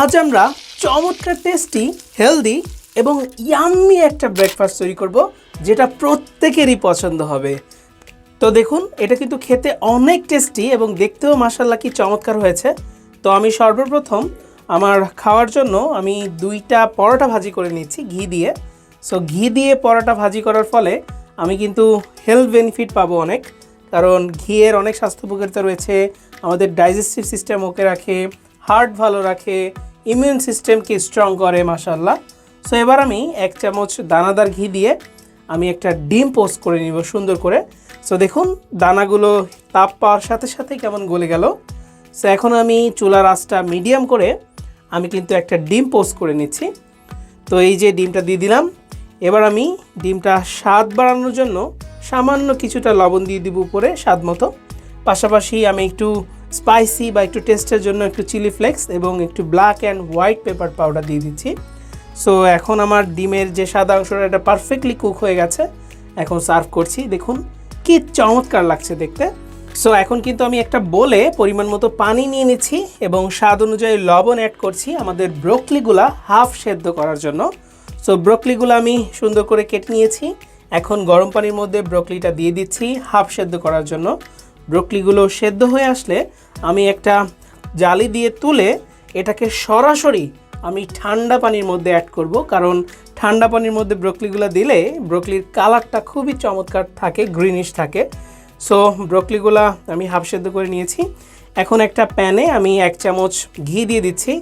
আজ আমরা চমৎকার টেস্টি হেলদি এবং ইয়াম্মি একটা ব্রেকফাস্ট তৈরি করব, যেটা প্রত্যেকেরই পছন্দ হবে। তো দেখুন, এটা কিন্তু খেতে অনেক টেস্টি এবং দেখতেও মাসাল্লা কি চমৎকার হয়েছে। তো আমি সর্বপ্রথম আমার খাওয়ার জন্য আমি দুইটা পরোটা ভাজি করে নিচ্ছি ঘি দিয়ে। সো ঘি দিয়ে পরোটা ভাজি করার ফলে আমি কিন্তু হেলথ বেনিফিট পাবো অনেক। কারণ ঘিয়ের অনেক স্বাস্থ্য উপকারিতা রয়েছে, আমাদের ডাইজেস্টিভ সিস্টেম ওকে রাখে হার্ট ভালো রাখে ইমিউন সিস্টেমকে স্ট্রং করে মাসাল্লাহ সো এবার আমি এক চামচ দানাদার ঘি দিয়ে আমি একটা ডিম পোস্ট করে নিব, সুন্দর করে। সো দেখুন, দানাগুলো তাপ পাওয়ার সাথে সাথে কেমন গলে গেল। সো এখন আমি চুলার আঁচটা মিডিয়াম করে আমি কিন্তু একটা ডিম পোস্ট করে নিচ্ছি। তো, এই যে ডিমটা দিয়ে দিলাম। এবার আমি ডিমটা স্বাদ বাড়ানোর জন্য সামান্য কিছুটা লবণ দিয়ে দিব উপরে, স্বাদ মতো। পাশাপাশি আমি একটু স্পাইসি বা একটু টেস্টের জন্য একটু চিলি ফ্লেক্স এবং একটু black and white pepper powder দিয়ে দিচ্ছি। সো এখন আমার ডিমের যে সাদা অংশটা, এটা পারফেক্টলি কুক হয়ে গেছে। এখন সার্ভ করছি। দেখুন, কি চমৎকার লাগছে দেখতে। সো এখন কিন্তু আমি একটা বলে পরিমাণ মতো পানি নিয়ে নিচ্ছি এবং স্বাদ অনুযায়ী লবণ অ্যাড করছি আমাদের ব্রোকলিগুলা হাফ সেদ্ধ করার জন্য। সো ব্রোকলিগুলো আমি সুন্দর করে কেটে নিয়েছি। এখন গরম পানির মধ্যে ব্রোকলিটা দিয়ে দিচ্ছি হাফ সেদ্ধ করার জন্য। ব্রোকলিগুলো সেদ্ধ হয়ে আসলে আমি একটা জালি দিয়ে তুলে এটাকে সরাসরি আমি ঠান্ডা পানির মধ্যে অ্যাড করব। কারণ ঠান্ডা পানির মধ্যে ব্রোকলিগুলো দিলে ব্রোকলির কালারটা খুবই চমৎকার থাকে গ্রিনিশ থাকে। সো ব্রোকলিগুলা আমি হাফ সেদ্ধ করে নিয়েছি। এখন একটা প্যানে আমি এক চামচ ঘি দিয়ে দিচ্ছি।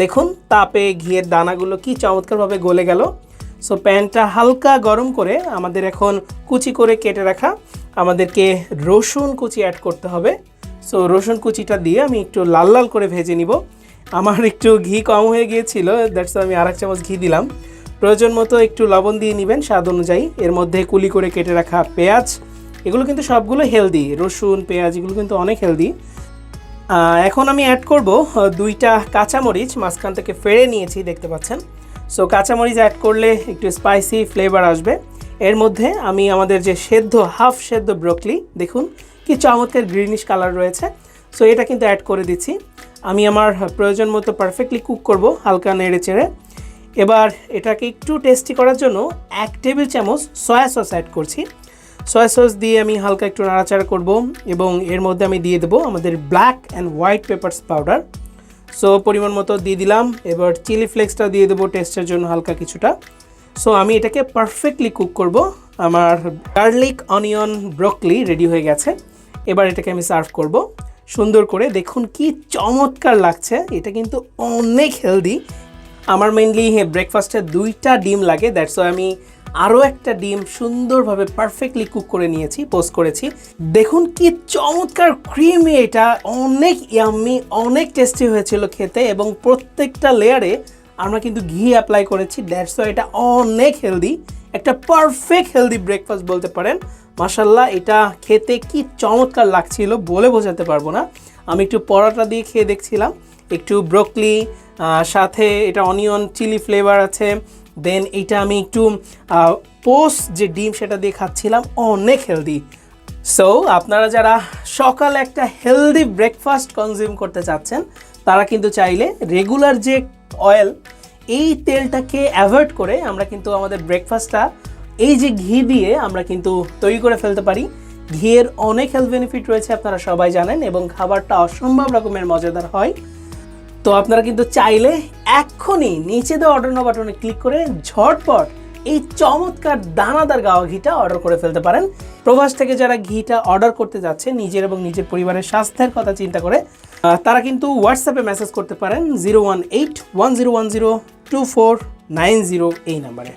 দেখুন, তাপে ঘিয়ের দানাগুলো কি চমৎকারভাবে গলে গেল। সো প্যানটা হালকা গরম করে আমাদের এখন কুচি করে কেটে রাখা। আমাদেরকে রসুন কুচি অ্যাড করতে হবে। সো রসুন কুচিটা দিয়ে আমি একটু লাল লাল করে ভেজে নিব। আমার একটু ঘি কম হয়ে গিয়েছিল দ্যাটস আমি আর এক চামচ ঘি দিলাম। প্রয়োজন মতো একটু লবণ দিয়ে নেবেন স্বাদ অনুযায়ী। এর মধ্যে কুলি করে কেটে রাখা পেঁয়াজ, এগুলো কিন্তু সবগুলো হেলদি রসুন, পেঁয়াজ, এগুলো কিন্তু অনেক হেলদি এখন আমি অ্যাড করব দুইটা কাঁচামরিচ, মাঝখান থেকে ফেড়ে নিয়েছি, দেখতে পাচ্ছেন। সো কাঁচামরিচ অ্যাড করলে একটু স্পাইসি ফ্লেভার আসবে। এর মধ্যে আমি আমাদের যে সেদ্ধ হাফ সেদ্ধ ব্রোকলি দেখুন কি চমৎকার গ্রিনিশ কালার রয়েছে। সো এটা কিন্তু অ্যাড করে দিচ্ছি। আমি আমার প্রয়োজন মতো পারফেক্টলি কুক করব হালকা নেড়ে চেড়ে। এবার এটাকে একটু টেস্টি করার জন্য এক টেবিল চামচ সয়া সস অ্যাড করছি। সয়া সস দিয়ে আমি হালকা একটু নাড়াচাড়া করব এবং এর মধ্যে আমি দিয়ে দেবো আমাদের black and white peppers powder so পরিমাণ মতো দিয়ে দিলাম। এবার চিলি ফ্লেক্সটা দিয়ে দেবো টেস্টের জন্য হালকা কিছুটা। সো আমি এটাকে পারফেক্টলি কুক করব। আমার গার্লিক অনিয়ন ব্রকলি রেডি হয়ে গেছে। এবার এটাকে আমি সার্ভ করব। সুন্দর করে দেখুন কি চমৎকার লাগছে। এটা কিন্তু অনেক হেলদি আমার মেনলি ব্রেকফাস্টে দুইটা ডিম লাগে। দ্যাটস আমি আরও একটা ডিম সুন্দরভাবে পারফেক্টলি কুক করে নিয়েছি পোস্ট করেছি। দেখুন কি চমৎকার ক্রিমি এটা। অনেক ইয়াম্মি অনেক টেস্টি হয়েছিল খেতে এবং প্রত্যেকটা লেয়ারে আমরা কিন্তু ঘি অ্যাপ্লাই করেছি দ্যাটস এটা অনেক হেলদি একটা পারফেক্ট হেলদি ব্রেকফাস্ট বলতে পারেন। মাসাল্লাহ এটা খেতে কি চমৎকার লাগছিল বলে বোঝাতে পারব না। আমি একটু পরোটা দিয়ে খেয়ে দেখছিলাম, একটু ব্রোকলি সাথে এটা অনিয়ন চিলি ফ্লেভার আছে দেন এটা আমি একটু পোস্ট যে ডিম সেটা দিয়ে খাচ্ছিলাম, অনেক হেলদি সো আপনারা যারা সকালে একটা হেলদি ব্রেকফাস্ট কনজিউম করতে চাচ্ছেন, তারা কিন্তু চাইলে রেগুলার যে অয়েল এই তেলটাকে অ্যাভয়েড করে আমরা কিন্তু আমাদের ব্রেকফাস্টটা এই যে ঘি দিয়ে আমরা কিন্তু তৈরি করে ফেলতে পারি। ঘিয়ের অনেক হেলথ বেনিফিট রয়েছে, আপনারা সবাই জানেন, এবং খাবারটা অসম্ভব রকমের মজাদার হয়। তো আপনারা কিন্তু চাইলে এক্ষুনি নিচে দেওয়া অর্ডার নো বাটনে ক্লিক করে ঝটপট এই চমৎকার দানাদার গাওয়া ঘিটা অর্ডার করে ফেলতে পারেন। প্রবাস থেকে যারা ঘিটা অর্ডার করতে যাচ্ছে, নিজের এবং নিজের পরিবারের স্বাস্থ্যের কথা চিন্তা করে তারা কিন্তু হোয়াটসঅ্যাপে মেসেজ করতে পারেন zero one eight one zero one zero two four nine zero এই নাম্বারে